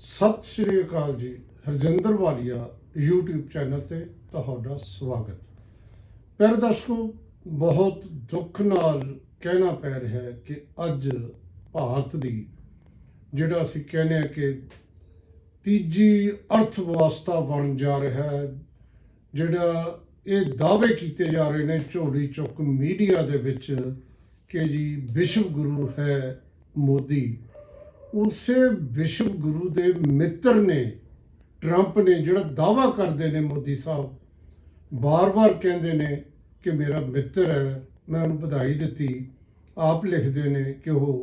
ਸਤਿ ਸ਼੍ਰੀ ਅਕਾਲ ਜੀ, ਹਰਜਿੰਦਰ ਵਾਲੀਆ, YouTube channel ਤੇ ਤੁਹਾਡਾ ਸਵਾਗਤ। ਪਿਆਰੇ ਦਰਸ਼ਕੋ, ਬਹੁਤ ਦੁੱਖ ਨਾਲ ਕਹਿਣਾ ਪੈ ਰਿਹਾ ਹੈ ਕਿ ਅੱਜ ਭਾਰਤ ਦੀ, ਜਿਹੜਾ ਅਸੀਂ ਕਹਿੰਦੇ ਆ ਕਿ ਤੀਜੀ ਅਰਥ ਵਿਵਸਥਾ ਬਣ ਜਾ ਰਿਹਾ ਹੈ, ਜਿਹੜਾ ਇਹ ਦਾਅਵੇ ਕੀਤੇ ਜਾ ਰਹੇ ਨੇ ਝੋਲੀ ਚੁੱਕ ਮੀਡੀਆ ਦੇ ਵਿੱਚ ਕਿ ਜੀ ਵਿਸ਼ਵ ਗੁਰੂ ਹੈ ਮੋਦੀ। ਉਸੇ ਵਿਸ਼ਵ ਗੁਰੂ ਦੇ ਮਿੱਤਰ ਨੇ, ਟਰੰਪ ਨੇ ਜਿਹੜਾ ਦਾਵਾ ਕਰਦੇ ਨੇ ਮੋਦੀ ਸਾਹਿਬ ਬਾਰ-ਬਾਰ ਕਹਿੰਦੇ ਨੇ ਕਿ ਮੇਰਾ ਮਿੱਤਰ ਹੈ, ਮੈਂ ਉਹਨੂੰ ਵਧਾਈ ਦਿੱਤੀ। ਆਪ ਲਿਖਦੇ ਨੇ ਕਿ ਉਹ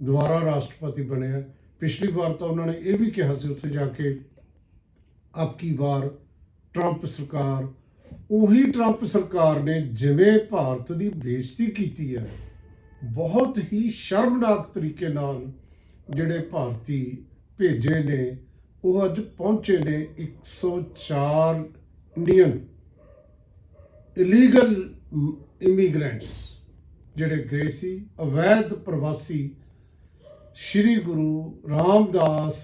ਦੁਬਾਰਾ ਰਾਸ਼ਟਰਪਤੀ ਬਣਿਆ ਪਿਛਲੀ ਵਾਰ ਤਾਂ ਉਹਨਾਂ ਨੇ ਇਹ ਵੀ ਕਿਹਾ ਸੀ ਉੱਥੇ ਜਾ ਕੇ ਆਪਕੀ ਵਾਰ ਟਰੰਪ ਸਰਕਾਰ, ਉਹੀ ਟਰੰਪ ਸਰਕਾਰ ਨੇ ਜਿਵੇਂ ਭਾਰਤ ਦੀ ਬੇਇੱਜ਼ਤੀ ਕੀਤੀ ਹੈ, ਬਹੁਤ ਹੀ ਸ਼ਰਮਨਾਕ ਤਰੀਕੇ ਨਾਲ ਜਿਹੜੇ ਭਾਰਤੀ ਭੇਜੇ ਨੇ, ਉਹ ਅੱਜ ਪਹੁੰਚੇ ਨੇ 104 ਇੰਡੀਅਨ ਇਲੀਗਲ ਇਮੀਗ੍ਰੈਂਟਸ ਜਿਹੜੇ ਗਏ ਸੀ, ਅਵੈਧ ਪ੍ਰਵਾਸੀ ਸ੍ਰੀ ਗੁਰੂ ਰਾਮਦਾਸ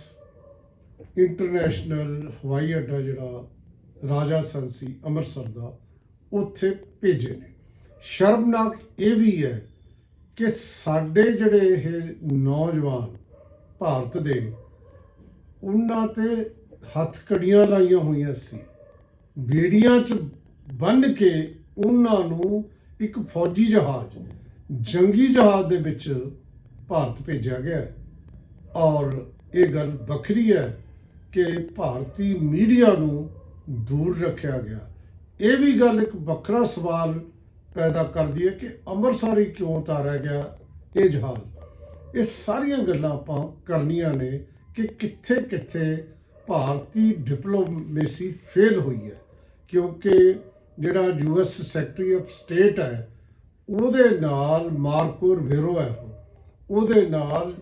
ਇੰਟਰਨੈਸ਼ਨਲ ਹਵਾਈ ਅੱਡਾ ਜਿਹੜਾ ਰਾਜਾ ਸਰ ਸੀ, ਅੰਮ੍ਰਿਤਸਰ ਦਾ, ਉੱਥੇ ਭੇਜੇ ਨੇ। ਸ਼ਰਮਨਾਕ ਇਹ ਵੀ ਹੈ ਕਿ ਸਾਡੇ ਜਿਹੜੇ ਇਹ ਨੌਜਵਾਨ ਭਾਰਤ ਦੇ ਉਹਨਾਂ ਤੇ ਹੱਥਕੜੀਆਂ ਲਾਈਆਂ ਹੋਈਆਂ ਸੀ। ਬੇੜੀਆਂ 'ਚ ਬੰਨ ਕੇ ਉਹਨਾਂ ਨੂੰ ਇੱਕ ਫੌਜੀ ਜਹਾਜ਼, ਜੰਗੀ ਜਹਾਜ਼ ਦੇ ਵਿੱਚ ਭਾਰਤ ਭੇਜਿਆ ਗਿਆ ਔਰ ਇਹ ਗੱਲ ਵੱਖਰੀ ਹੈ ਕਿ ਭਾਰਤੀ ਮੀਡੀਆ ਨੂੰ ਦੂਰ ਰੱਖਿਆ ਗਿਆ। ਇਹ ਵੀ ਗੱਲ ਇੱਕ ਵੱਖਰਾ ਸਵਾਲ ਪੈਦਾ ਕਰਦੀ ਹੈ ਕਿ ਅੰਮ੍ਰਿਤਸਰ ਹੀ ਕਿਉਂ ਉਤਾਰਿਆ ਗਿਆ ਇਹ ਜਹਾਜ਼? ਇਹ ਸਾਰੀਆਂ ਗੱਲਾਂ ਆਪਾਂ ਕਰਨੀਆਂ ਨੇ ਕਿ ਕਿੱਥੇ ਕਿੱਥੇ ਭਾਰਤੀ ਡਿਪਲੋਮੇਸੀ ਫੇਲ ਹੋਈ ਹੈ। ਕਿਉਂਕਿ ਜਿਹੜਾ ਯੂਐਸ ਸੈਕਟਰੀ ਆਫ ਸਟੇਟ ਹੈ, ਉਹਦੇ ਨਾਲ ਮਾਰਕੋ ਰਵੇਰੋ ਹੈ ਉਹਦੇ ਨਾਲ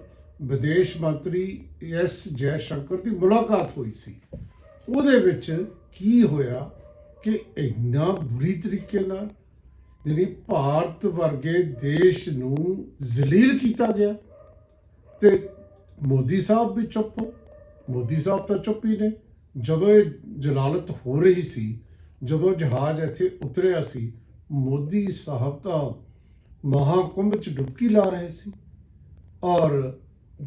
ਵਿਦੇਸ਼ ਮੰਤਰੀ ਐਸ ਜੈ ਸ਼ੰਕਰ ਦੀ ਮੁਲਾਕਾਤ ਹੋਈ ਸੀ। ਉਹਦੇ ਵਿੱਚ ਕੀ ਹੋਇਆ ਕਿ ਇੰਨਾ ਬੁਰੀ ਤਰੀਕੇ ਨਾਲ ਜਿਹੜੀ ਭਾਰਤ ਵਰਗੇ ਦੇਸ਼ ਨੂੰ ਜ਼ਲੀਲ ਕੀਤਾ ਗਿਆ। ਤੇ ਮੋਦੀ ਸਾਹਿਬ ਵੀ ਚੁੱਪ, ਮੋਦੀ ਸਾਹਿਬ ਤਾਂ ਚੁੱਪ ਹੀ ਨੇ। ਜਦੋਂ ਇਹ ਜਲਾਲਤ ਹੋ ਰਹੀ ਸੀ, ਜਦੋਂ ਜਹਾਜ਼ ਇੱਥੇ ਉਤਰਿਆ ਸੀ, ਮੋਦੀ ਸਾਹਿਬ ਤਾਂ ਮਹਾਕੁੰਭ ਚ ਡੁਬਕੀ ਲਾ ਰਹੇ ਸੀ। ਔਰ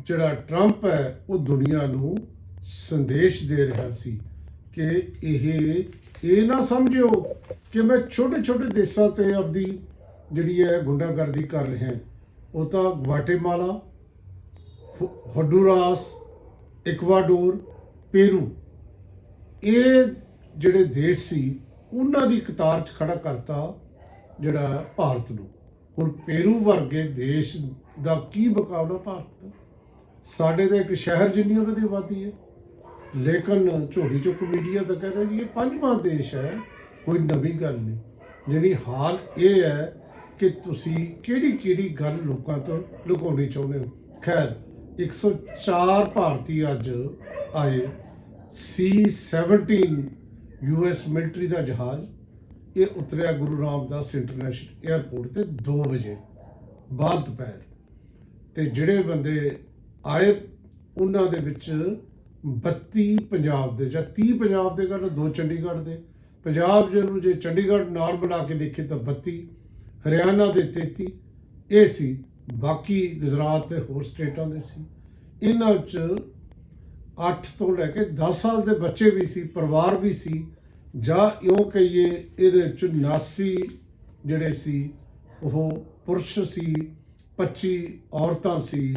ਜਿਹੜਾ ਟਰੰਪ ਹੈ, ਉਹ ਦੁਨੀਆ ਨੂੰ ਸੰਦੇਸ਼ ਦੇ ਰਿਹਾ ਸੀ ਕਿ ਇਹ ਇਹ ਨਾ ਸਮਝਿਓ ਕਿ ਮੈਂ ਛੋਟੇ ਛੋਟੇ ਦੇਸ਼ਾਂ ਤੇ ਆਪਦੀ ਜਿਹੜੀ ਹੈ ਗੁੰਡਾਗਰਦੀ ਕਰ ਰਿਹਾ ਉਹ ਤਾਂ ਗਵਾਟੇਮਾਲਾ ਹੋਂਡੂਰਾਸ, ਇਕਵਾਡੋਰ, ਪੇਰੂ। ਇਹ ਜਿਹੜੇ ਦੇਸ਼ ਸੀ, ਉਹਨਾਂ ਦੀ ਕਤਾਰ 'ਚ ਖੜਾ ਕਰਤਾ ਜਿਹੜਾ ਭਾਰਤ ਨੂੰ। ਹੁਣ ਪੇਰੂ ਵਰਗੇ ਦੇਸ਼ ਦਾ ਕੀ ਮੁਕਾਬਲਾ ਭਾਰਤ ਦਾ? ਸਾਡੇ ਤਾਂ ਇੱਕ ਸ਼ਹਿਰ ਜਿੰਨੀ ਉਹਨਾਂ ਦੀ ਆਬਾਦੀ ਹੈ। ਲੇਕਿਨ ਝੋਲੀ ਚੁੱਕ ਮੀਡੀਆ ਤਾਂ ਰਿਹਾ ਜੀ, ਇਹ ਪੰਜਵਾਂ ਦੇਸ਼ ਹੈ, ਕੋਈ ਨਵੀਂ ਗੱਲ ਨਹੀਂ। ਜਿਹੜੀ ਹਾਲ ਇਹ ਹੈ ਕਿ ਤੁਸੀਂ ਕਿਹੜੀ ਕਿਹੜੀ ਗੱਲ ਲੋਕਾਂ ਤੋਂ ਲੁਕਾਉਣੀ ਚਾਹੁੰਦੇ ਹੋ? ਖੈਰ 104 ਭਾਰਤੀ ਅੱਜ ਆਏ C17 ਯੂਐਸ ਮਿਲਟਰੀ ਦਾ ਜਹਾਜ਼। ਇਹ ਉਤਰਿਆ ਗੁਰੂ ਰਾਮਦਾਸ ਇੰਟਰਨੈਸ਼ਨਲ 에ਅਰਪੋਰਟ ਤੇ 2 ਵਜੇ, ਬਾਅਦ ਦੁਪਹਿਰ। ਤੇ ਜਿਹੜੇ ਬੰਦੇ ਆਏ, ਉਹਨਾਂ ਦੇ ਵਿੱਚ 32 ਪੰਜਾਬ ਦੇ, ਜਾਂ 30 ਪੰਜਾਬ ਦੇ ਗੱਲ, ਦੋ ਚੰਡੀਗੜ੍ਹ ਦੇ। ਪੰਜਾਬ ਜਿਹਨੂੰ ਜੇ ਚੰਡੀਗੜ੍ਹ ਨਾਲ ਬਣਾ ਕੇ ਦੇਖੇ ਤਾਂ 32 ਹਰਿਆਣਾ ਦੇ 33 ਇਹ ਸੀ ਬਾਕੀ ਗੁਜਰਾਤ ਤੇ ਹੋਰ ਸਟੇਟਾਂ ਦੇ ਸੀ। ਇਹਨਾਂ ਵਿੱਚ 8 ਤੋਂ ਲੈ ਕੇ 10 ਸਾਲ ਦੇ ਬੱਚੇ ਵੀ ਸੀ, ਪਰਿਵਾਰ ਵੀ ਸੀ। ਜਾਂ ਇਉਂ ਕਹੀਏ ਇਹਦੇ ਵਿੱਚ 79 ਜਿਹੜੇ ਸੀ, ਉਹ ਪੁਰਸ਼ ਸੀ 25 ਔਰਤਾਂ ਸੀ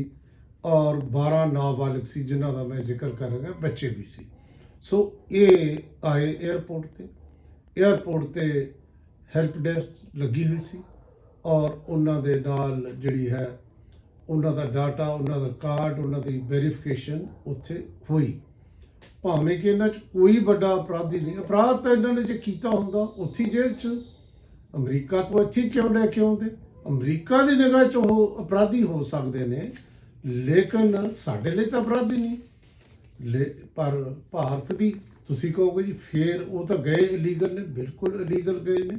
ਔਰ 12 ਨਾਬਾਲਗ ਸੀ, ਜਿਨ੍ਹਾਂ ਦਾ ਮੈਂ ਜ਼ਿਕਰ ਕਰ ਰਿਹਾ, ਬੱਚੇ ਵੀ ਸੀ। ਸੋ ਇਹ ਆਏ 에ਅਰਪੋਰਟ ਤੇ। 에ਅਰਪੋਰਟ ਤੇ ਹੈਲਪ ਡੈਸਕ ਲੱਗੀ ਹੋਈ ਸੀ। ਔਰ ਉਹਨਾਂ ਦੇ ਨਾਲ ਜਿਹੜੀ ਹੈ, ਉਹਨਾਂ ਦਾ ਡਾਟਾ ਉਹਨਾਂ ਦਾ ਕਾਰਡ ਉਹਨਾਂ ਦੀ ਵੈਰੀਫਿਕੇਸ਼ਨ ਉੱਥੇ ਹੋਈ। ਭਾਵੇਂ ਕਿ ਇਹਨਾਂ 'ਚ ਕੋਈ ਵੱਡਾ ਅਪਰਾਧੀ ਨਹੀਂ, ਅਪਰਾਧ ਤਾਂ ਇਹਨਾਂ ਨੇ ਜੇ ਕੀਤਾ ਹੁੰਦਾ, ਉੱਥੇ ਜੇਲ੍ਹ 'ਚ। ਅਮਰੀਕਾ ਤੋਂ ਇੱਥੇ ਕਿਉਂ ਲੈ ਕੇ ਆਉਂਦੇ? ਅਮਰੀਕਾ ਦੀ ਨਿਗਾਹ 'ਚ ਉਹ ਅਪਰਾਧੀ ਹੋ ਸਕਦੇ ਨੇ, ਲੇਕਿਨ ਸਾਡੇ ਲਈ ਤਾਂ ਅਪਰਾਧੀ ਨਹੀਂ। ਲੇ- ਪਰ ਭਾਰਤ ਦੀ ਤੁਸੀਂ ਕਹੋਗੇ ਜੀ, ਫੇਰ ਉਹ ਤਾਂ ਗਏ ਇਲੀਗਲ ਨੇ, ਬਿਲਕੁਲ ਇਲੀਗਲ ਗਏ ਨੇ।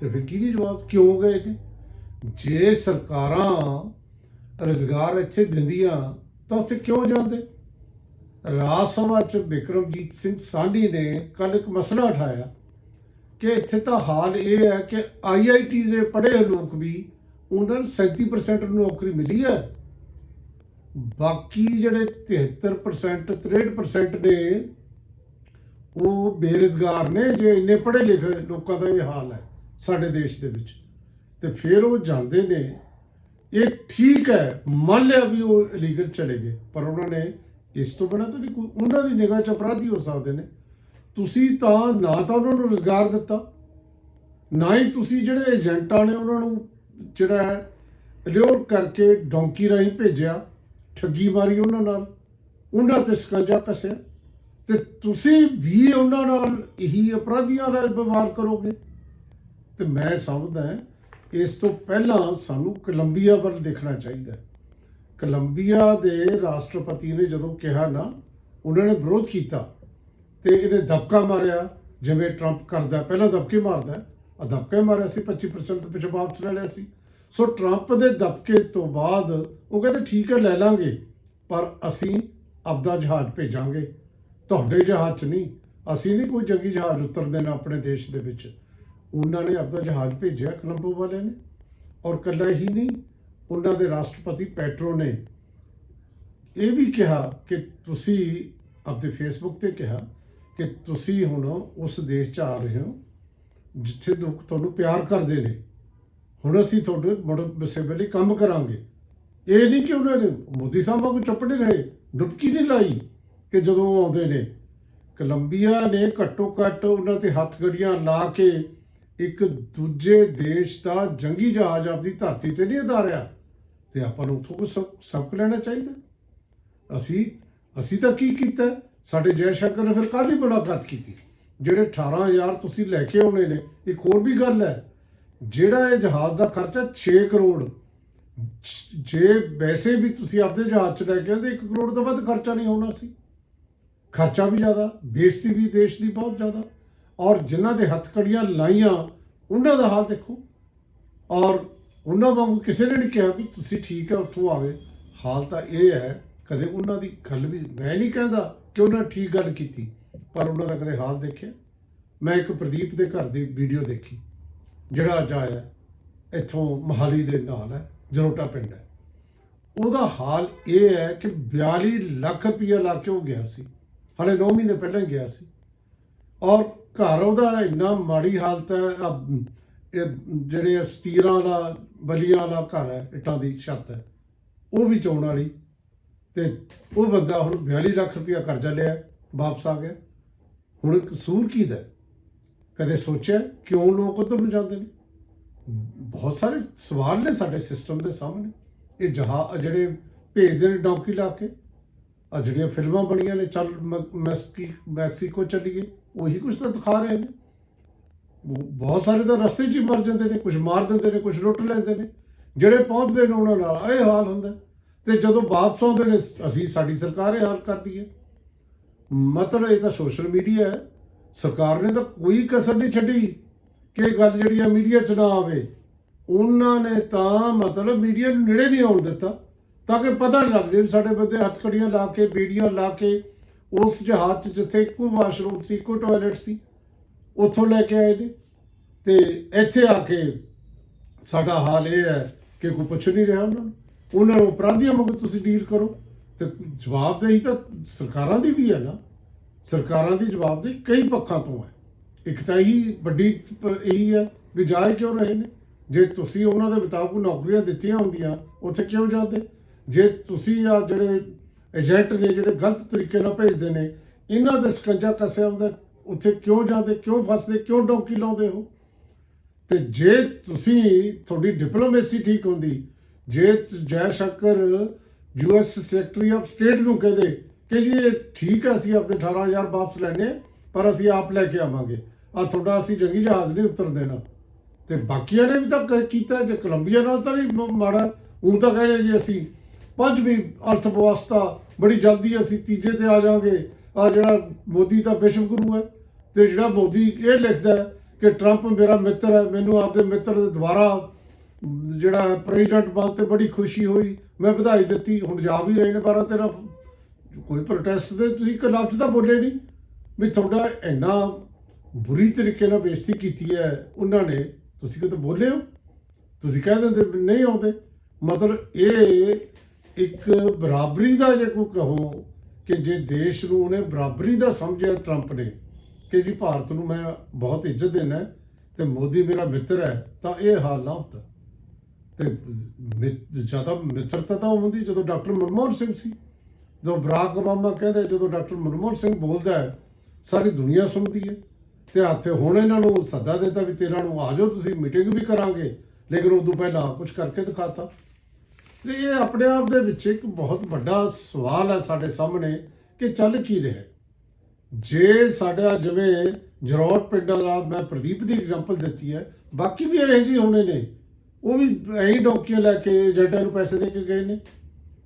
ਤੇ ਫਿਰ ਕੀ ਜਵਾਬ, ਕਿਉਂ ਗਏ ਨੇ? ਜੇ ਸਰਕਾਰਾਂ ਰੁਜ਼ਗਾਰ ਇੱਥੇ ਦਿੰਦੀਆਂ, ਤਾਂ ਉੱਥੇ ਕਿਉਂ ਜਾਂਦੇ? ਰਾਜ ਸਭਾ ਚ ਬਿਕਰਮਜੀਤ ਸਿੰਘ ਸਾਂਢੀ ਨੇ ਕੱਲ ਇੱਕ ਮਸਲਾ ਉਠਾਇਆ ਕਿ ਇੱਥੇ ਤਾਂ ਹਾਲ ਇਹ ਹੈ ਕਿ ਆਈਆਈਟੀ ਦੇ ਪੜ੍ਹੇ ਹੋਏ ਲੋਕ ਵੀ ਉਹਨਾਂ ਨੂੰ 37% ਨੂੰ ਨੌਕਰੀ ਮਿਲੀ ਹੈ। ਬਾਕੀ ਜਿਹੜੇ 73% 63% ਨੇ, ਉਹ ਬੇਰੁਜ਼ਗਾਰ ਨੇ, ਜੇ ਇੰਨੇ ਪੜ੍ਹੇ ਲਿਖੇ ਲੋਕਾਂ ਦਾ ਇਹ ਹਾਲ ਹੈ ਸਾਡੇ ਦੇਸ਼ ਦੇ ਵਿੱਚ। ਤੇ ਫਿਰ ਉਹ ਜਾਂਦੇ ਨੇ। ਇਹ ਠੀਕ ਹੈ ਮੰਨ ਲਿਆ ਵੀ ਉਹ ਇਲੀਗਲ ਚਲੇ ਗਏ ਪਰ ਉਹਨਾਂ ਨੇ ਇਸ ਤੋਂ ਬਿਨਾਂ ਤਾਂ ਨਹੀਂ ਕੋਈ ਉਹਨਾਂ ਦੀ ਨਿਗਾਹ 'ਚ ਅਪਰਾਧੀ ਹੋ ਸਕਦੇ ਨੇ। ਤੁਸੀਂ ਤਾਂ ਨਾ ਤਾਂ ਉਹਨਾਂ ਨੂੰ ਰੋਜ਼ਗਾਰ ਦਿੱਤਾ ਨਾ ਹੀ ਤੁਸੀਂ ਜਿਹੜੇ ਏਜੰਟਾਂ ਨੇ ਉਹਨਾਂ ਨੂੰ ਜਿਹੜਾ ਹੈ ਲਿਓਰ ਕਰਕੇ ਡੌਂਕੀ ਰਾਹੀਂ ਭੇਜਿਆ ਠੱਗੀ ਮਾਰੀ ਉਹਨਾਂ ਨਾਲ ਉਹਨਾਂ ਤੇ ਸਕੰਜਾ ਕੱਸਿਆ। ਤੇ ਤੁਸੀਂ ਵੀ ਉਹਨਾਂ ਨਾਲ ਇਹੀ ਅਪਰਾਧੀਆਂ ਨਾਲ ਵਿਵਹਾਰ ਕਰੋਗੇ? ਤੇ ਮੈਂ ਸਮਝਦਾ ਹਾਂ, ਇਸ ਤੋਂ ਪਹਿਲਾਂ ਸਾਨੂੰ ਕੋਲੰਬੀਆ ਵੱਲ ਦੇਖਣਾ ਚਾਹੀਦਾ ਹੈ। ਕੋਲੰਬੀਆ ਦੇ ਰਾਸ਼ਟਰਪਤੀ ਨੇ ਜਦੋਂ ਕਿਹਾ ਨਾ, ਉਹਨਾਂ ਨੇ ਵਿਰੋਧ ਕੀਤਾ ਤੇ ਇਹਨੇ ਦਬਕਾ ਮਾਰਿਆ, ਜਿਵੇਂ ਟਰੰਪ ਕਰਦਾ, ਪਹਿਲਾਂ ਦਬਕੇ ਮਾਰਦਾ ਆ ਦਬਕੇ ਮਾਰਿਆ ਸੀ 25% ਪਿੱਛੇ ਵਾਪਸ ਲੈ ਲਿਆ ਸੀ। ਸੋ ਟਰੰਪ ਦੇ ਦਬਕੇ ਤੋਂ ਬਾਅਦ ਉਹ ਕਹਿੰਦੇ, ਠੀਕ ਹੈ, ਲੈ ਲਾਂਗੇ, ਪਰ ਅਸੀਂ ਆਪਦਾ ਜਹਾਜ਼ ਭੇਜਾਂਗੇ। ਤੁਹਾਡੇ ਜਹਾਜ਼ 'ਚ ਨਹੀਂ, ਅਸੀਂ ਨਹੀਂ ਕੋਈ ਜੰਗੀ ਜਹਾਜ਼ ਉਤਰ ਦੇਣਾ ਆਪਣੇ ਦੇਸ਼ ਦੇ ਵਿੱਚ। ਉਹਨਾਂ ਨੇ ਆਪਦਾ ਜਹਾਜ਼ ਭੇਜਿਆ ਕੋਲੰਬੋ ਵਾਲਿਆਂ ਨੇ, ਔਰ ਕੱਲਾ ਹੀ ਨਹੀਂ, ਉਹਨਾਂ ਦੇ ਰਾਸ਼ਟਰਪਤੀ ਪੈਟਰੋ ਨੇ ਇਹ ਵੀ ਕਿਹਾ ਕਿ ਤੁਸੀਂ ਆਪਣੇ ਫੇਸਬੁੱਕ ਤੇ ਕਿਹਾ ਕਿ ਤੁਸੀਂ ਹੁਣ ਉਸ ਦੇਸ਼ 'ਚ ਆ ਰਹੇ ਹੋ, ਜਿੱਥੇ ਲੋਕ ਤੁਹਾਨੂੰ ਪਿਆਰ ਕਰਦੇ ਨੇ। ਹੁਣ ਅਸੀਂ ਤੁਹਾਡੇ ਮੁੜ ਵਸੇ ਵੇਲੇ ਕੰਮ ਕਰਾਂਗੇ। ਇਹ ਨਹੀਂ ਕਿ ਉਹਨਾਂ ਨੇ ਮੋਦੀ ਸਾਹਿਬ ਵਾਂਗੂ ਚੁੱਪ ਨਹੀਂ ਰਹੇ, ਡੁਬਕੀ ਨਹੀਂ ਲਾਈ ਕਿ ਜਦੋਂ ਆਉਂਦੇ ਨੇ। ਕੋਲੰਬੀਆ ਨੇ ਘੱਟੋ ਘੱਟ ਉਹਨਾਂ ਤੇ ਹੱਥ ਗੜੀਆਂ ਲਾ ਕੇ ਇੱਕ ਦੂਜੇ ਦੇਸ਼ ਦਾ ਜੰਗੀ ਜਹਾਜ਼ ਆਪਣੀ ਧਰਤੀ ਤੇ ਨਹੀਂ ਉਤਾਰਿਆ। ਤੇ ਆਪਾਂ ਨੂੰ ਉੱਥੋਂ ਕੁਝ ਸਬਕ ਲੈਣਾ ਚਾਹੀਦਾ। ਅਸੀਂ ਅਸੀਂ ਤਾਂ ਕੀ ਕੀਤਾ? ਸਾਡੇ ਜੈ ਸ਼ੰਕਰ ਨੇ ਫਿਰ ਕਾਹਦੀ ਮੁਲਾਕਾਤ ਕੀਤੀ? ਜਿਹੜੇ 18000 ਤੁਸੀਂ ਲੈ ਕੇ ਆਉਣੇ ਨੇ, ਇੱਕ ਹੋਰ ਵੀ ਗੱਲ ਹੈ। ਜਿਹੜਾ ਇਹ ਜਹਾਜ਼ ਦਾ ਖਰਚਾ 6 ਕਰੋੜ ਜੇ ਵੈਸੇ ਵੀ ਤੁਸੀਂ ਆਪਦੇ ਜਹਾਜ਼ 'ਚ ਲੈ ਕੇ ਆਉਂਦੇ 1 ਕਰੋੜ ਤੋਂ ਵੱਧ ਖਰਚਾ ਨਹੀਂ ਹੋਣਾ ਸੀ। ਖਰਚਾ ਵੀ ਜ਼ਿਆਦਾ, ਬੇਇੱਜ਼ਤੀ ਵੀ ਦੇਸ਼ ਦੀ ਬਹੁਤ ਜ਼ਿਆਦਾ। ਔਰ ਜਿਨ੍ਹਾਂ ਦੇ ਹੱਥਕੜੀਆਂ ਲਾਈਆਂ, ਉਹਨਾਂ ਦਾ ਹਾਲ ਦੇਖੋ। ਔਰ ਉਹਨਾਂ ਵਾਂਗੂ ਕਿਸੇ ਨੇ ਨਹੀਂ ਕਿਹਾ ਵੀ ਤੁਸੀਂ ਠੀਕ ਹੈ ਉੱਥੋਂ ਆਵੇ। ਹਾਲ ਤਾਂ ਇਹ ਹੈ, ਕਦੇ ਉਹਨਾਂ ਦੀ ਗੱਲ ਵੀ ਮੈਂ ਨਹੀਂ ਕਹਿੰਦਾ ਕਿ ਉਹਨਾਂ ਠੀਕ ਗੱਲ ਕੀਤੀ, ਪਰ ਉਹਨਾਂ ਦਾ ਕਦੇ ਹਾਲ ਦੇਖਿਆ। ਮੈਂ ਇੱਕ ਪ੍ਰਦੀਪ ਦੇ ਘਰ ਦੀ ਵੀਡੀਓ ਦੇਖੀ, ਜਿਹੜਾ ਅੱਜ ਆਇਆ ਇੱਥੋਂ ਮਹਾਲੀ ਦੇ ਨਾਲ ਹੈ ਜਰੋਟਾ ਪਿੰਡ ਹੈ। ਉਹਦਾ ਹਾਲ ਇਹ ਹੈ ਕਿ 42 ਲੱਖ ਰੁਪਇਆ ਲਾ ਕੇ ਉਹ ਗਿਆ ਸੀ। ਹਾਲੇ 9 ਮਹੀਨੇ ਪਹਿਲਾਂ ਹੀ ਗਿਆ ਸੀ। ਔਰ ਘਰ ਉਹਦਾ ਇੰਨਾ ਮਾੜੀ ਹਾਲਤ ਹੈ ਇਹ ਜਿਹੜੇ ਆ ਸਤੀਰਾਂ ਵਾਲਾ, ਬਲੀਆਂ ਵਾਲਾ ਘਰ ਹੈ, ਇੱਟਾਂ ਦੀ ਛੱਤ ਹੈ, ਉਹ ਵੀ ਚੋਣ ਵਾਲੀ। ਤੇ ਉਹ ਬੰਦਾ ਹੁਣ 42 ਲੱਖ ਰੁਪਇਆ ਕਰਜ਼ਾ ਲਿਆ, ਵਾਪਸ ਆ ਗਿਆ। ਹੁਣ ਕਸੂਰ ਕੀ ਦਾ ਕਦੇ ਸੋਚਿਆ ਕਿਉਂ ਲੋਕ ਉਧਰ ਨੂੰ ਜਾਂਦੇ ਨੇ? ਬਹੁਤ ਸਾਰੇ ਸਵਾਲ ਨੇ ਸਾਡੇ ਸਿਸਟਮ ਦੇ ਸਾਹਮਣੇ। ਇਹ ਜਹਾ, ਜਿਹੜੇ ਭੇਜਦੇ ਨੇ ਡੌਂਕੀ ਲਾ ਕੇ ਆ ਜਿਹੜੀਆਂ ਫਿਲਮਾਂ ਬਣੀਆਂ ਨੇ, ਚੱਲ ਮ- ਮੈਕਸੀ ਮੈਕਸੀਕੋ ਚੱਲੀਏ, ਉਹੀ ਕੁਝ ਤਾਂ ਦਿਖਾ ਰਹੇ ਨੇ। ਬਹੁਤ ਸਾਰੇ ਤਾਂ ਰਸਤੇ 'ਚ ਹੀ ਮਰ ਜਾਂਦੇ ਨੇ ਕੁਝ ਮਾਰ ਦਿੰਦੇ ਨੇ ਕੁਝ ਲੁੱਟ ਲੈਂਦੇ ਨੇ। ਜਿਹੜੇ ਪਹੁੰਚਦੇ ਨੇ, ਉਹਨਾਂ ਨਾਲ ਇਹ ਹਾਲ ਹੁੰਦਾ। ਤੇ ਜਦੋਂ ਵਾਪਸ ਆਉਂਦੇ ਨੇ, ਅਸੀਂ, ਸਾਡੀ ਸਰਕਾਰ ਇਹ ਹਾਲ ਕਰਦੀ ਹੈ। ਮਤਲਬ ਇਹ ਤਾਂ ਸੋਸ਼ਲ ਮੀਡੀਆ ਹੈ। ਸਰਕਾਰ ਨੇ ਤਾਂ ਕੋਈ ਕਸਰ ਨਹੀਂ ਛੱਡੀ ਕਿ ਇਹ ਗੱਲ ਜਿਹੜੀ ਆ ਮੀਡੀਆ 'ਚ ਨਾ ਆਵੇ। ਉਹਨਾਂ ਨੇ ਤਾਂ ਮਤਲਬ ਮੀਡੀਆ ਨੂੰ ਨੇੜੇ ਨਹੀਂ ਆਉਣ ਦਿੱਤਾ। ਤਾਂ ਕਿ ਪਤਾ ਨਹੀਂ ਲੱਗਦੇ ਵੀ ਸਾਡੇ ਬੰਦੇ ਹੱਥਕੜੀਆਂ ਲਾ ਕੇ, ਬੀੜੀਆਂ ਲਾ ਕੇ, ਉਸ ਜਹਾਜ਼ 'ਚ ਜਿੱਥੇ ਇੱਕੋ ਵਾਸ਼ਰੂਮ ਸੀ, ਇੱਕੋ ਟਾਇਲਟ ਸੀ, ਉੱਥੋਂ ਲੈ ਕੇ ਆਏ ਨੇ। ਤੇ ਇੱਥੇ ਆ ਕੇ ਸਾਡਾ ਹਾਲ ਇਹ ਹੈ ਕਿ ਕੋਈ ਪੁੱਛ ਨਹੀਂ ਰਿਹਾ ਉਹਨਾਂ ਨੂੰ। ਉਹਨਾਂ ਨੂੰ ਅਪਰਾਧੀਆਂ ਵਾਂਗੂ ਤੁਸੀਂ ਡੀਲ ਕਰੋ। ਤੇ ਜਵਾਬਦੇਹੀ ਤਾਂ ਸਰਕਾਰਾਂ ਦੀ ਵੀ ਹੈ ਨਾ। ਸਰਕਾਰਾਂ ਦੀ ਜਵਾਬਦੇਹੀ ਕਈ ਪੱਖਾਂ ਤੋਂ ਹੈ। ਇੱਕ ਤਾਂ ਇਹੀ ਵੱਡੀ ਇਹੀ ਹੈ ਵੀ ਜਾਏ ਕਿਉਂ ਰਹੇ ਨੇ? ਜੇ ਤੁਸੀਂ ਉਹਨਾਂ ਦੇ ਮੁਤਾਬਕ ਨੌਕਰੀਆਂ ਦਿੱਤੀਆਂ ਹੁੰਦੀਆਂ, ਉੱਥੇ ਕਿਉਂ ਜਾਂਦੇ? ਜੇ ਤੁਸੀਂ ਆ ਜਿਹੜੇ ਏਜੰਟ ਨੇ ਜਿਹੜੇ ਗਲਤ ਤਰੀਕੇ ਨਾਲ ਭੇਜਦੇ ਨੇ, ਇਹਨਾਂ ਦੇ ਸਕੰਜਾ ਕੱਸਿਆ ਹੁੰਦਾ, ਉੱਥੇ ਕਿਉਂ ਜਾਂਦੇ, ਕਿਉਂ ਫਸਦੇ, ਕਿਉਂ ਡੌਂਕੀ ਲਾਉਂਦੇ ਹੋ? ਤੇ ਜੇ ਤੁਸੀਂ ਤੁਹਾਡੀ ਡਿਪਲੋਮੇਸੀ ਠੀਕ ਹੁੰਦੀ, ਜੇ ਤ- Jai Shankar US secretary of state ਨੂੰ ਕਹਦੇ ਕਿ ਜੀ ਇਹ ਠੀਕ ਹੈ ਅਸੀਂ ਆਪਣੇ 18000 ਵਾਪਸ ਲੈਣੇ ਪਰ ਅਸੀਂ ਆਪ ਲੈ ਕੇ ਆਵਾਂਗੇ। ਆ ਤੁਹਾਡਾ ਅਸੀਂ ਜੰਗੀ ਜਹਾਜ਼ ਨਹੀਂ ਉਤਰ ਦੇਣਾ। ਤੇ ਬਾਕੀਆਂ ਨੇ ਵੀ ਤਾਂ ਕੀਤਾ, ਜੇ ਕੋਲੰਬੀਆ ਨਾਲ ਤਾਂ ਨਹੀਂ ਮਾੜਾ ਉਹ ਤਾਂ ਕਹਿੰਦੇ ਜੀ ਅਸੀਂ ਪੰਜਵੀਂ ਅਰਥ ਵਿਵਸਥਾ ਬੜੀ ਜਲਦੀ ਅਸੀਂ ਤੀਜੇ ਤੇ ਆ ਜਾਵਾਂਗੇ। ਆ ਜਿਹੜਾ ਮੋਦੀ ਦਾ ਵਿਸ਼ਵ ਗੁਰੂ ਹੈ ਤੇ ਜਿਹੜਾ ਮੋਦੀ ਇਹ ਲਿਖਦਾ ਹੈ ਕਿ ਟਰੰਪ ਮੇਰਾ ਮਿੱਤਰ ਹੈ, ਮੈਨੂੰ ਆਪਦੇ ਮਿੱਤਰ ਦੇ ਦੁਆਰਾ ਜਿਹੜਾ ਪ੍ਰੈਜ਼ੀਡੈਂਟ ਬਣ ਤੇ ਬੜੀ ਖੁਸ਼ੀ ਹੋਈ। ਮੈਂ ਵਧਾਈ ਦਿੱਤੀ। ਹੁਣ ਜਾ ਵੀ ਰਹੇ ਨੇ 12 13 ਕੋਈ ਪ੍ਰੋਟੈਸਟ ਦੇ ਤੁਸੀਂ ਇੱਕ ਲਫ਼ਜ਼ ਤਾਂ ਬੋਲੇ ਨਹੀਂ ਵੀ ਤੁਹਾਡਾ ਇੰਨਾ ਬੁਰੀ ਤਰੀਕੇ ਨਾਲ ਬੇਇੱਜ਼ਤੀ ਕੀਤੀ ਹੈ, ਉਹਨਾਂ ਨੇ। ਤੁਸੀਂ ਕਿਤੇ ਬੋਲੇ ਹੋ? ਤੁਸੀਂ ਕਹਿ ਦਿੰਦੇ ਨਹੀਂ ਆਉਂਦੇ। ਮਤਲਬ ਇਹ ਇੱਕ ਬਰਾਬਰੀ ਦਾ ਜੇ ਕੋਈ ਕਹੋ ਕਿ ਜੇ ਦੇਸ਼ ਨੂੰ ਉਹਨੇ ਬਰਾਬਰੀ ਦਾ ਸਮਝਿਆ ਟਰੰਪ ਨੇ ਕਿ ਜੀ ਭਾਰਤ ਨੂੰ ਮੈਂ ਬਹੁਤ ਇੱਜ਼ਤ ਦੇਣਾ ਹੈ ਤੇ ਮੋਦੀ ਮੇਰਾ ਮਿੱਤਰ ਹੈ, ਤਾਂ ਇਹ ਹਾਲ ਨਾ ਹੁੰਦਾ। ਤੇ ਮਿ- ਜ਼ਿਆਦਾ ਮਿੱਤਰਤਾ ਤਾਂ ਹੁੰਦੀ ਜਦੋਂ ਡਾਕਟਰ ਮਨਮੋਹਨ ਸਿੰਘ ਸੀ। ਜਦੋਂ ਬਰਾਕ ਓਬਾਮਾ ਕਹਿੰਦੇ ਜਦੋਂ ਡਾਕਟਰ ਮਨਮੋਹਨ ਸਿੰਘ ਬੋਲਦਾ ਹੈ, ਸਾਰੀ ਦੁਨੀਆ ਸੁਣਦੀ ਹੈ। ਤੇ ਹੱਥੇ ਹੁਣ ਇਹਨਾਂ ਨੂੰ ਸੱਦਾ ਦਿੱਤਾ ਵੀ ਤੇਰਾ ਨੂੰ ਆ ਜਾਓ, ਤੁਸੀਂ ਮੀਟਿੰਗ ਵੀ ਕਰਾਂਗੇ। ਲੇਕਿਨ ਉਦੋਂ ਪਹਿਲਾਂ ਕੁਝ ਕਰਕੇ ਦਿਖਾਤਾ। ਤੇ ਇਹ ਆਪਣੇ ਆਪ ਦੇ ਵਿੱਚ ਇੱਕ ਬਹੁਤ ਵੱਡਾ ਸਵਾਲ ਹੈ ਸਾਡੇ ਸਾਹਮਣੇ ਕਿ ਚੱਲ ਕੀ ਰਿਹਾ ਜੇ ਸਾਡਾ ਜਿਵੇਂ ਜਰੌਟ ਪਿੰਡਾਂ ਦਾ ਮੈਂ ਪ੍ਰਦੀਪ ਦੀ ਐਗਜ਼ਾਮਪਲ ਦਿੱਤੀ ਹੈ, ਬਾਕੀ ਵੀ ਇਹੋ ਜਿਹੇ ਹੋਣੇ ਨੇ। ਉਹ ਵੀ ਐਂ ਡੋਕੀਆਂ ਲੈ ਕੇ ਏਜੰਟਾਂ ਨੂੰ ਪੈਸੇ ਦੇ ਕੇ ਗਏ ਨੇ।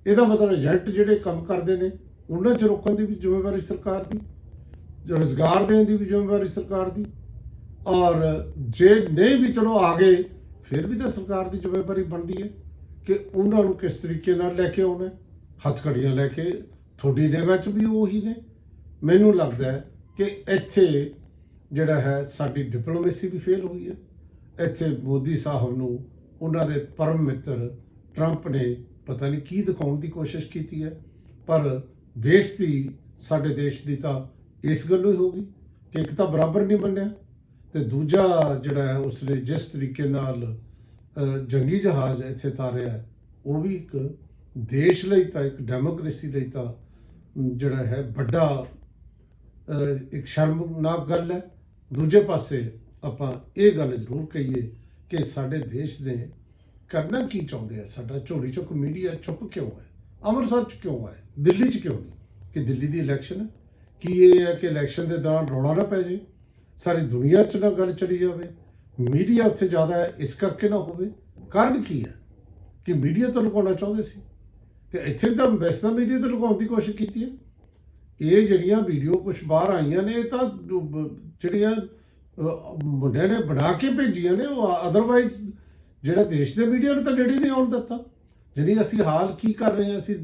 ਇਹਦਾ ਮਤਲਬ ਏਜੰਟ ਜਿਹੜੇ ਕੰਮ ਕਰਦੇ ਨੇ, ਉਹਨਾਂ 'ਚ ਰੋਕਣ ਦੀ ਵੀ ਜ਼ਿੰਮੇਵਾਰੀ ਸਰਕਾਰ ਦੀ, ਰੁਜ਼ਗਾਰ ਦੇਣ ਦੀ ਵੀ ਜ਼ਿੰਮੇਵਾਰੀ ਸਰਕਾਰ ਦੀ। ਔਰ ਜੇ ਨਹੀਂ ਵੀ ਚਲੋ ਆ ਗਏ, ਫਿਰ ਵੀ ਤਾਂ ਸਰਕਾਰ ਦੀ ਜ਼ਿੰਮੇਵਾਰੀ ਬਣਦੀ ਹੈ। ਕਿ ਉਹਨਾਂ ਨੂੰ ਕਿਸ ਤਰੀਕੇ ਨਾਲ ਲੈ ਕੇ ਆਉਣਾ ਹੱਥ ਘੜੀਆਂ ਲੈ ਕੇ, ਤੁਹਾਡੀ ਨਿਗਾਹ 'ਚ ਵੀ ਉਹੀ ਨੇ। ਮੈਨੂੰ ਲੱਗਦਾ ਹੈ ਕਿ ਇੱਥੇ ਜਿਹੜਾ ਹੈ, ਸਾਡੀ ਡਿਪਲੋਮੇਸੀ ਵੀ ਫੇਲ ਹੋਈ ਹੈ। ਇੱਥੇ ਮੋਦੀ ਸਾਹਿਬ ਨੂੰ ਉਹਨਾਂ ਦੇ ਪਰਮ ਮਿੱਤਰ ਟਰੰਪ ਨੇ ਪਤਾ ਨਹੀਂ ਕੀ ਦਿਖਾਉਣ ਦੀ ਕੋਸ਼ਿਸ਼ ਕੀਤੀ ਹੈ। ਪਰ ਬੇਇੱਜ਼ਤੀ ਸਾਡੇ ਦੇਸ਼ ਦੀ ਤਾਂ ਇਸ ਗੱਲੋਂ ਹੀ ਹੋ ਗਈ ਕਿ ਇੱਕ ਤਾਂ ਬਰਾਬਰ ਨਹੀਂ ਮੰਨਿਆ ਤੇ ਦੂਜਾ ਜਿਹੜਾ ਹੈ, ਉਸਨੇ ਜਿਸ ਤਰੀਕੇ ਨਾਲ ਜੰਗੀ ਜਹਾਜ਼ ਇੱਥੇ ਤਾਰਿਆ ਉਹ ਵੀ ਇੱਕ ਦੇਸ਼ ਲਈ ਤਾਂ, ਇੱਕ ਡੈਮੋਕ੍ਰੇਸੀ ਲਈ ਤਾਂ ਜਿਹੜਾ ਹੈ ਵੱਡਾ ਇੱਕ ਸ਼ਰਮਨਾਕ ਗੱਲ ਹੈ। ਦੂਜੇ ਪਾਸੇ ਆਪਾਂ ਇਹ ਗੱਲ ਜ਼ਰੂਰ ਕਹੀਏ ਕਿ ਸਾਡੇ ਦੇਸ਼ ਨੇ ਕਰਨਾ ਕੀ ਚਾਹੁੰਦੇ ਆ? ਸਾਡਾ ਝੋਲੀ ਚੁੱਕ ਮੀਡੀਆ ਚੁੱਪ ਕਿਉਂ ਹੈ? ਅੰਮ੍ਰਿਤਸਰ ਚ ਕਿਉਂ ਹੈ? ਦਿੱਲੀ ਚ ਕਿਉਂ ਨਹੀਂ? ਕਿ ਦਿੱਲੀ ਦੀ ਇਲੈਕਸ਼ਨ ਹੈ? ਕੀ ਇਹ ਹੈ ਕਿ ਇਲੈਕਸ਼ਨ ਦੇ ਦੌਰਾਨ ਰੌਲਾ ਨਾ ਪੈ ਜੇ ਸਾਰੀ ਦੁਨੀਆ ਚ ਨਾ ਗੱਲ ਚਲੀ ਜਾਵੇ? ਮੀਡੀਆ ਉੱਥੇ ਜ਼ਿਆਦਾ ਹੈ, ਇਸ ਕਰਕੇ ਨਾ ਹੋਵੇ। ਕਾਰਨ ਕੀ ਹੈ? ਕਿ ਮੀਡੀਆ ਤੋਂ ਲੁਕਾਉਣਾ ਚਾਹੁੰਦੇ ਸੀ। ਤੇ ਇੱਥੇ ਤਾਂ ਵੈਸਟਰਨ ਮੀਡੀਆ ਤੋਂ ਲੁਕਾਉਣ ਦੀ ਕੋਸ਼ਿਸ਼ ਕੀਤੀ ਹੈ। ਇਹ ਜਿਹੜੀਆਂ ਵੀਡੀਓ ਕੁਝ ਬਾਹਰ ਆਈਆਂ ਨੇ, ਇਹ ਤਾਂ ਜਿਹੜੀਆਂ ਮੁੰਡਿਆਂ ਨੇ ਬਣਾ ਕੇ ਭੇਜੀਆਂ ਨੇ, ਉਹ ਅਦਰਵਾਈਜ਼ ਜਿਹੜਾ ਦੇਸ਼ ਦੇ ਮੀਡੀਆ ਨੂੰ ਤਾਂ ਨੇੜੇ ਨਹੀਂ ਆਉਣ ਦਿੱਤਾ। ਜਿਹੜੀ ਅਸੀਂ ਹਾਲ ਕੀ ਕਰ ਰਹੇ ਹਾਂ, ਅਸੀਂ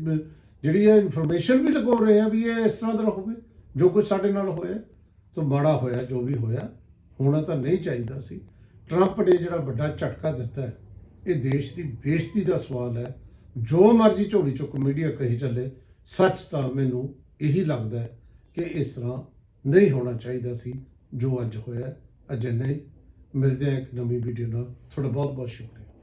ਜਿਹੜੀ ਇਹ ਇਨਫੋਰਮੇਸ਼ਨ ਵੀ ਲਗਾਉ ਰਹੇ ਹਾਂ ਵੀ ਇਹ ਇਸ ਤਰ੍ਹਾਂ ਦਾ ਹੋਵੇ, ਜੋ ਕੁਝ ਸਾਡੇ ਨਾਲ ਹੋਇਆ। ਸੋ ਮਾੜਾ ਹੋਇਆ, ਜੋ ਵੀ ਹੋਇਆ, ਹੋਣਾ ਤਾਂ ਨਹੀਂ ਚਾਹੀਦਾ ਸੀ। ਟਰੰਪ ਨੇ ਜਿਹੜਾ ਵੱਡਾ ਝਟਕਾ ਦਿੱਤਾ ਹੈ, ਇਹ ਦੇਸ਼ ਦੀ ਬੇਇੱਜ਼ਤੀ ਦਾ ਸਵਾਲ ਹੈ। ਜੋ ਮਰਜ਼ੀ ਝੋਲੀ ਚੁੱਕ ਮੀਡੀਆ ਕਹੀ ਚੱਲੇ, ਸੱਚ ਤਾਂ ਮੈਨੂੰ ਇਹੀ ਲੱਗਦਾ ਹੈ ਕਿ ਇਸ ਤਰ੍ਹਾਂ ਨਹੀਂ ਹੋਣਾ ਚਾਹੀਦਾ ਸੀ ਜੋ ਅੱਜ ਹੋਇਆ ਅਜੇ ਨਹੀਂ। ਮਿਲਦੇ ਹਾਂ ਇੱਕ ਨਵੀਂ ਵੀਡੀਓ ਨਾਲ। ਤੁਹਾਡਾ ਬਹੁਤ ਬਹੁਤ ਸ਼ੁਕਰੀਆ।